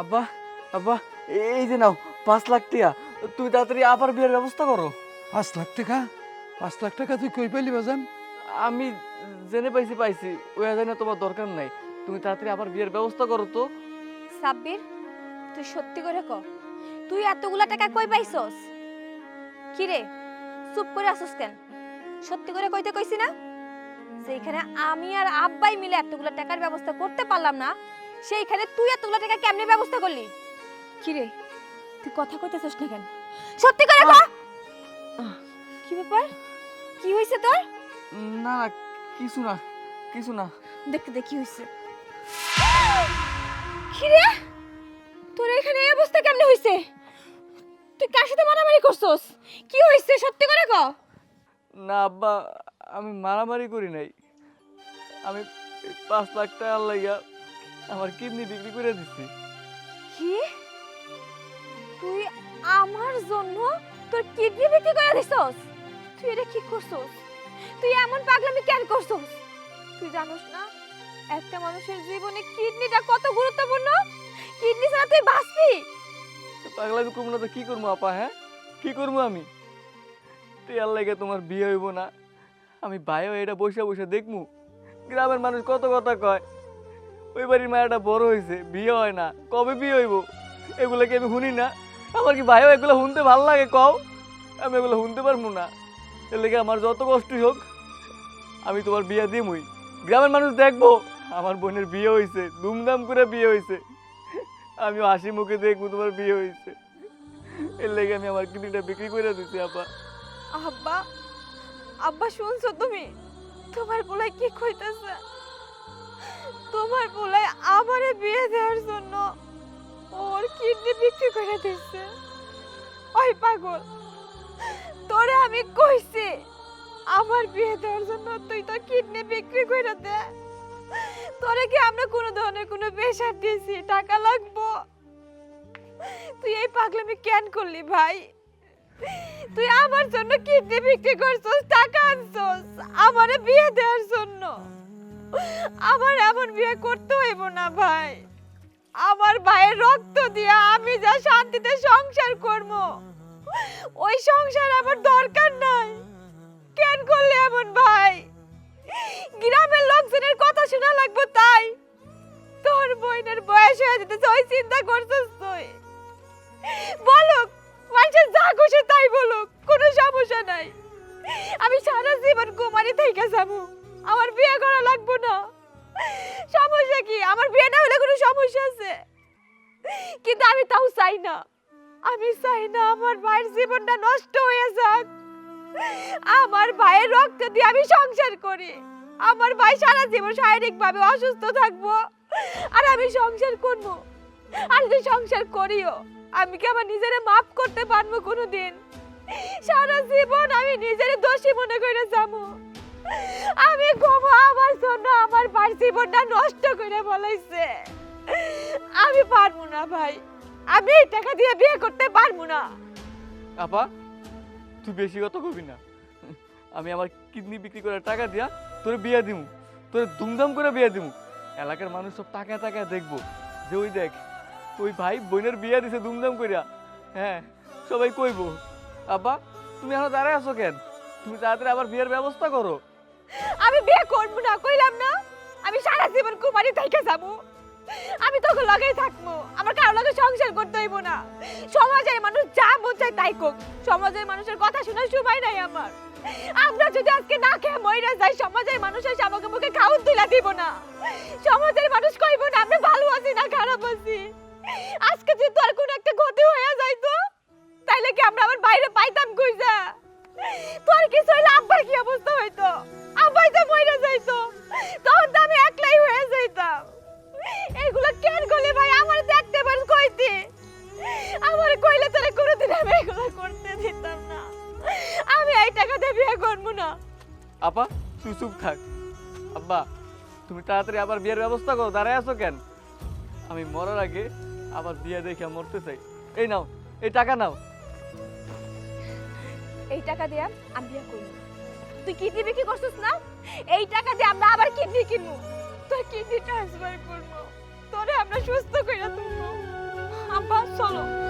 আব্বা আব্বা এই যে নাও পাঁচ লাখ টিয়া। তুমি তাড়াতাড়ি আবার বিয়ের ব্যবস্থা করো। পাঁচ লাখ টাকা? পাঁচ লাখ টাকা তুই কই পাইলি বাজান? আমি জেনে পাইছি পাইছি। ওই জানে তোমার দরকার নাই। তুমি তাড়াতাড়ি আবার বিয়ের ব্যবস্থা করো তো। সাব্বির তুই সত্যি করে ক। তুই এতগুলা টাকা কই পাইছস? কি রে চুপ করে আসস কেন? সত্যি করে কইতে কইছি না? যেখানে আমি আর আব্বাই মিলে এতগুলা টাকার ব্যবস্থা করতে পারলাম না সেইখানে তুই এতগুলা টাকা কেমনে ব্যবস্থা করলি? কি রে তুই কথা কইতেছস না কেন? সত্যি করে ক কি ব্যাপার? কি হইছে তোর? না না কিছু না কিছু না। দেখতে দেখি হইছে। কি রে তোর এখানে এই অবস্থা কেমনে হইছে? তুই কার সাথে মারামারি করছস? কি হইছে সত্যি করে ক না আব্বা আমি মারামারি করি নাই। আমি পাঁচ লাখ টাকা লাইগা আমার কিডনি বিক্রি করে দিচ্ছি কি? তুই আমার জন্য তোর কিডনি বিক্রি করে দিছস? তুই এটা কি করছস? তুই এমন পাগলামি কেন করছস? তুই জানোস না একটা মানুষের জীবনে কিডনিটা কত গুরুত্বপূর্ণ? কিডনি ছাড়া তুই বাঁচবি? পাগলামি করব না তো কি করব আপা হ্যাঁ? কি করব আমি? টিয়ার লাগে তোমার বিয়ে হইব না। আমি ভাইও এটা বসে বসে দেখমু গ্রামের মানুষ কত কথা কয়। ওই বাড়ির মায়াটা বড় হয়েছে, বিয়ে হয় না। কবে বিয়ে হইব? এগুলো কি আমি শুনি না? আমার কি ভাইও এগুলো শুনতে ভালো লাগে কও? আমি এগুলো শুনতে পারব না। এর লেগে আমার যত কষ্টই হোক, আমি তোমার বিয়ে দিমই। গ্রামের মানুষ দেখব, আমার বোনের বিয়ে হয়েছে ধুমধাম করে বিয়ে হয়েছে আমি হাসি মুখে দেখব তোমার বিয়ে হয়েছে এর লেগে আমি আমার কিডনিটা বিক্রি করে দিচ্ছি আপা। আব্বা আব্বা শুনছো তুমি? তোমার পোলাই কি কইতাছে? বিয়ে দেওয়ার জন্য ওর কিডনি বিক্রি করে দিচ্ছে ওই পাগল, তোরে আমি কইছি, আমার বিয়ে দেওয়ার জন্য তুই তো কিডনি বিক্রি করে দে। তোরে কি আমরা কোনো ধরনের কোনো পেশার দিয়েছি? টাকা লাগবো? তুই এই পাগলামি কেন করলি ভাই? তুই আমার জন্য কিডনি বিক্রি করছস, টাকা আনছস, আমারে বিয়ে দেওয়ার জন্য। আমার এমন বিয়ে করতে হইব না, ভাই। আমার ভাইয়ের রক্ত দিয়া আমি যা শান্তিতে সংসার করব, ওই সংসার আমার দরকার নাই। কেন করলে এমন, ভাই? গ্রামের লোকজনের কথা শোনা লাগবো তাই। তোর বোনের বয়স হয়ে যেতে ওই চিন্তা করছস তুই। বলুক মানুষের যা খুশি তাই বলুক, কোনো সমস্যা নাই। আমি সারা জীবন কুমারী থেকে যাব, আমার বিয়ে করা লাগবো না। সমস্যা কি? আমার বিয়ে না হলে কোনো সমস্যা আছে? কিন্তু আমি তাও চাই না। আমি চাই না আমার ভাইয়ের জীবনটা নষ্ট হয়ে যাক। আমার ভাইয়ের রক্ত দিয়ে আমি সংসার করি। আমার ভাই সারা জীবন শারীরিকভাবে অসুস্থ থাকব। আর আমি সংসার করব। আর যদি সংসার করিও, আমি কি আমার নিজেরে মাফ করতে পারব কোনোদিন? সারা জীবন আমি নিজের দোষী মনে করে যাব। আমি ঘুমো জন্য আমার ভাই জীবনটা নষ্ট করে বলাইছে। আমি পারব না ভাই। আমি এই টাকা দিয়ে বিয়ে করতে পারব না। আপা, তুই বেশি কথা কবি না। আমি আমার কিডনি বিক্রি করে টাকা দিয়া তোর বিয়ে দিমু। তোর ধুমধাম করে বিয়ে দিমু। এলাকার মানুষ সব টাকা টাকা দেখব। যে ওই দেখ, ওই ভাই বোনের বিয়ে দিছে ধুমধাম করিয়া হ্যাঁ সবাই কইব আব্বা তুমি এখন দাঁড়ায় আছো কেন? তুমি তাড়াতাড়ি আবার বিয়ের ব্যবস্থা করো। আমি বিয়ে করব না, কইলাম না? আমি সারা জীবন কুমারী থেকে যাব। আমি তোকে লগেই থাকব, আমার কারও লগে সংসার করতে হইব না। সমাজের মানুষ যা মন তাই কোক সমাজের মানুষের কথা শোনার সময় নাই আমার। আমরা যদি আজকে না খেয়ে মইরা যাই, সমাজের মানুষের আমাকে মুখে খাউন তুলা দিব না। সমাজের মানুষ কইব না, আমরা ভালো আছি না খারাপ আছি? আজকে যদি তোর কোনো একটা ক্ষতি হয়ে যাইতো, তাইলে কি আমরা আবার বাইরে পাইতাম কইজা? তোর কিছু হইলে আব্বার কি অবস্থা হইতো? আব্বাই তো মইরা যাইতো, তখন তো আমি একলাই হয়ে যাইতাম। এগুলো কেন করলি ভাই? আমার দেখতে পার কইতে। আমার কইলে তোরে কোনোদিন আমি এগুলো করতে দিতাম না। আমি এই টাকা দিয়ে বিয়ে করব না। আপা, তুই চুপ থাক। আব্বা, তুমি তাড়াতাড়ি আবার বিয়ের ব্যবস্থা করো, দাঁড়ায় আছো কেন? আমি মরার আগে আবার বিয়ে দেখে মরতে চাই। এই নাও, এই টাকা নাও। এই টাকা দিয়ে আমি বিয়ে করব। তুই কি দিবি কি করছিস না? এই টাকা দিয়ে আমরা আবার কিডনি কিনবো। তোর কিডনি ট্রান্সফার করব। তোরে আমরা সুস্থ করে তুলবো। আব্বা, চলো।